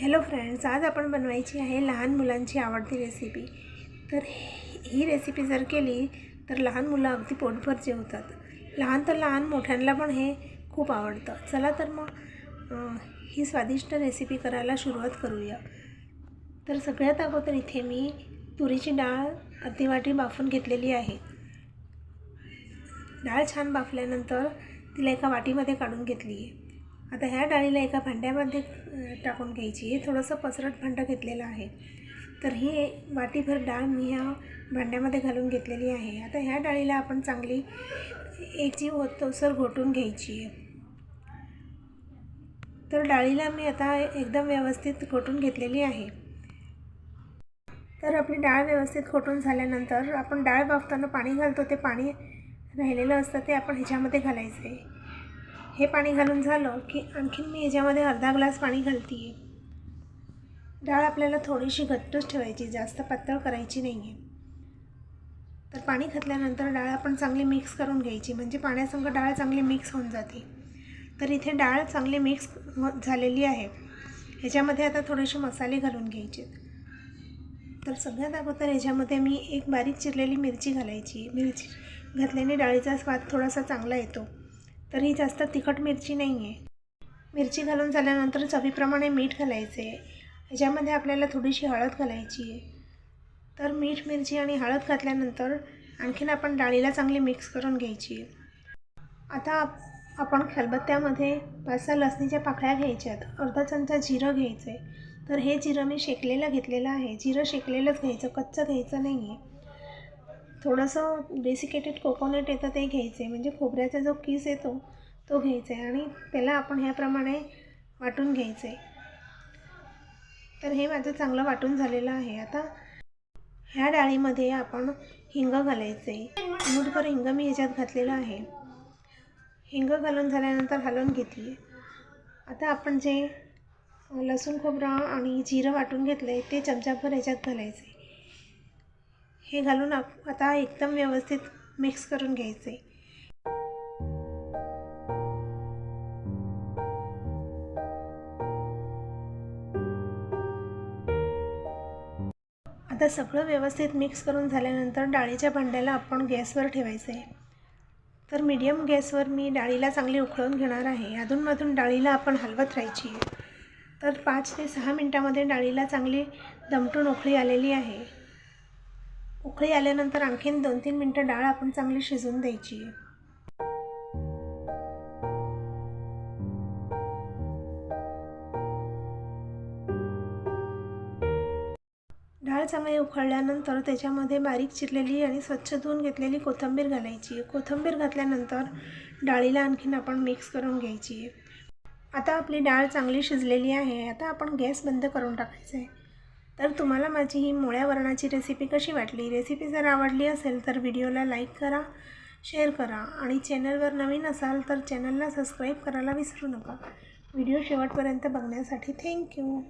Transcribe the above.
Hello friends आज आपण बनवायची आहे लहान मुलांची आवडती रेसिपी तर ही ही रेसिपी जर केली तर लहान मुलं अगदी पोटभर जेवतात लहान तर लहान मोठ्यांना पण हे खूप आवडतं. चला तर मग ही स्वादिष्ट रेसिपी करायला सुरुवात करूया. तर सगळ्यात अगोदर इथे मी तुरीची डाळ अर्धी वाटी बाफून घेतलेली आहे. डाळ छान बाफल्यानंतर तिला एका वाटीमध्ये काढून घेतली आहे आता ह्या डाळीला एका भांड्यामध्ये टाकून घ्यायची. हे थोडंसं पसरट भांडं घेतलेलं आहे. तर ही वाटीभर डाळ मी ह्या भांड्यामध्ये घालून घेतलेली आहे. आता ह्या डाळीला आपण चांगली एकजीव ओतोसर घोटून घ्यायची आहे. तर डाळीला मी आता एकदम व्यवस्थित घोटून घेतलेली आहे. तर आपली डाळ व्यवस्थित खोटून झाल्यानंतर आपण डाळ बाफताना पाणी घालतो. ते पाणी राहिलेलं असतं ते आपण ह्याच्यामध्ये घालायचं आहे. हे पाणी घालून झालं की आणखीन मी ह्याच्यामध्ये अर्धा ग्लास पाणी घालते आहे डाळ आपल्याला थोडीशी घट्टच ठेवायची जास्त पातळ करायची नाही आहे तर पाणी घातल्यानंतर डाळ आपण चांगली मिक्स करून घ्यायची म्हणजे पाण्यासंग डाळ चांगली मिक्स होऊन जाते. तर इथे डाळ चांगली मिक्स झालेली आहे. ह्याच्यामध्ये आता थोडेसे मसाले घालून घ्यायचे. तर सगळ्यात अगोदर ह्याच्यामध्ये मी एक बारीक चिरलेली मिरची घालायची. मिरची घातल्याने डाळीचा स्वाद थोडासा चांगला येतो. तर ही जास्त तिखट मिरची नाही आहे मिरची घालून झाल्यानंतर चवीप्रमाणे मीठ घालायचे. ह्याच्यामध्ये आपल्याला थोडीशी हळद घालायची आहे. तर मीठ मिरची आणि हळद घातल्यानंतर आणखीन आपण डाळीला चांगली मिक्स करून घ्यायची. आता आप- आपण खलबत्त्यामध्ये पाच सहा लसणीच्या पाकळ्या घ्यायच्यात. अर्धा चमचा जिरं घ्यायचं आहे तर हे जिरं मी शेकलेलं घेतलेलं आहे. जिरं शेकलेलंच घ्यायचं. कच्चं घ्यायचं नाही आहे थोडंसं डेसिकेटेड कोकोनट येतं ते घ्यायचं. आहे म्हणजे खोबऱ्याचा जो किस येतो तो घ्यायचा आहे. आणि त्याला आपण ह्याप्रमाणे वाटून घ्यायचं. आहे तर हे माझं चांगलं वाटून झालेलं आहे. आता ह्या डाळीमध्ये आपण हिंग घालायचं. आहे मूठभर हिंग मी ह्याच्यात घातलेलं आहे. हिंग घालून झाल्यानंतर हलवून घेतली. आता आपण जे लसूण खोबरं आणि जिरं वाटून घेतलं आहे ते चमचाभर ह्याच्यात घालायचं. आहे हे घालून आप- आता एकदम व्यवस्थित मिक्स करून घ्यायचे. आता सगळं व्यवस्थित मिक्स करून झाल्यानंतर डाळीच्या भांड्याला आपण गॅसवर ठेवायचं. आहे तर मीडियम गॅसवर मी डाळीला चांगली उकळून घेणार आहे. अधूनमधून डाळीला आपण हलवत राहायची. आहे तर पाच ते सहा मिनटामध्ये डाळीला चांगली दमटून उकळी आलेली आहे. उकळी आल्यानंतर आणखीन दोन तीन मिनटं डाळ आपण चांगली शिजवून द्यायची आहे. डाळ चांगली उकळल्यानंतर त्याच्यामध्ये बारीक चिरलेली आणि स्वच्छ धुवून घेतलेली कोथिंबीर घालायची. कोथिंबीर घातल्यानंतर डाळीला आणखीन आपण मिक्स करून घ्यायची आता आपली डाळ चांगली शिजलेली आहे. आता आपण गॅस बंद करून टाकायचं आहे. तर तुम्हाला माझी ही मोळ्या वरणाची रेसिपी कशी वाटली? रेसिपी जर आवडली असेल तर व्हिडिओला लाईक करा शेअर करा आणि चॅनलवर नवीन असाल तर चॅनलला सबस्क्राईब करायला विसरू नका. व्हिडिओ शेवटपर्यंत बघण्यासाठी थँक्यू